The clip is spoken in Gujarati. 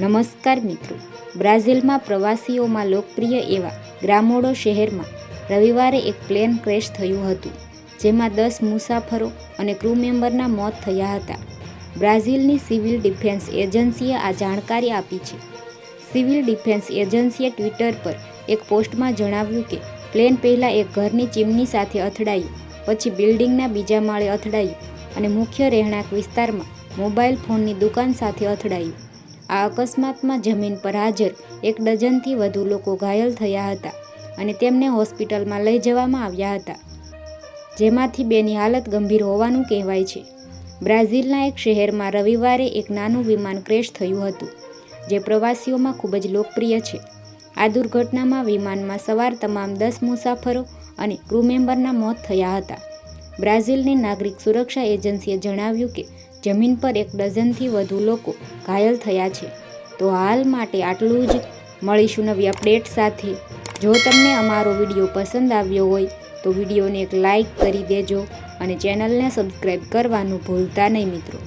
નમસ્કાર મિત્રો. બ્રાઝિલમાં પ્રવાસીઓમાં લોકપ્રિય એવા ગ્રામોડો શહેરમાં રવિવારે એક પ્લેન ક્રેશ થયું હતું, જેમાં દસ મુસાફરો અને ક્રૂ મેમ્બરના મોત થયા હતા. બ્રાઝિલની સિવિલ ડિફેન્સ એજન્સીએ આ જાણકારી આપી છે. સિવિલ ડિફેન્સ એજન્સીએ ટ્વિટર પર એક પોસ્ટમાં જણાવ્યું કે, પ્લેન પહેલાં એક ઘરની ચીમની સાથે અથડાયું, પછી બિલ્ડિંગના બીજા માળે અથડાયું અને મુખ્ય રહેણાંક વિસ્તારમાં મોબાઈલ ફોનની દુકાન સાથે અથડાયું. આ અકસ્માતમાં જમીન પર હાજર એક ડઝનથી વધુ લોકો ઘાયલ થયા હતા અને તેમને હોસ્પિટલમાં લઈ જવામાં આવ્યા હતા. જેમાંથી બેની હાલત ગંભીર હોવાનું કહેવાય છે. બ્રાઝિલના એક શહેરમાં રવિવારે એક નાનું વિમાન ક્રેશ થયું હતું, જે પ્રવાસીઓમાં ખૂબ જ લોકપ્રિય છે. આ દુર્ઘટનામાં વિમાનમાં સવાર તમામ દસ મુસાફરો અને ક્રૂ મેમ્બરના મોત થયા હતા. બ્રાઝિલની નાગરિક સુરક્ષા એજન્સીએ જણાવ્યું કે જમીન પર એક ડઝનથી વધુ લોકો ઘાયલ થયા છે. તો હાલ માટે આટલું જ. મળીશું નવી અપડેટ સાથે. જો તમને અમારો વીડિયો પસંદ આવ્યો હોય, તો વિડીયોને એક લાઈક કરી દેજો અને ચેનલને સબસ્ક્રાઈબ કરવાનું ભૂલતા નહીં મિત્રો.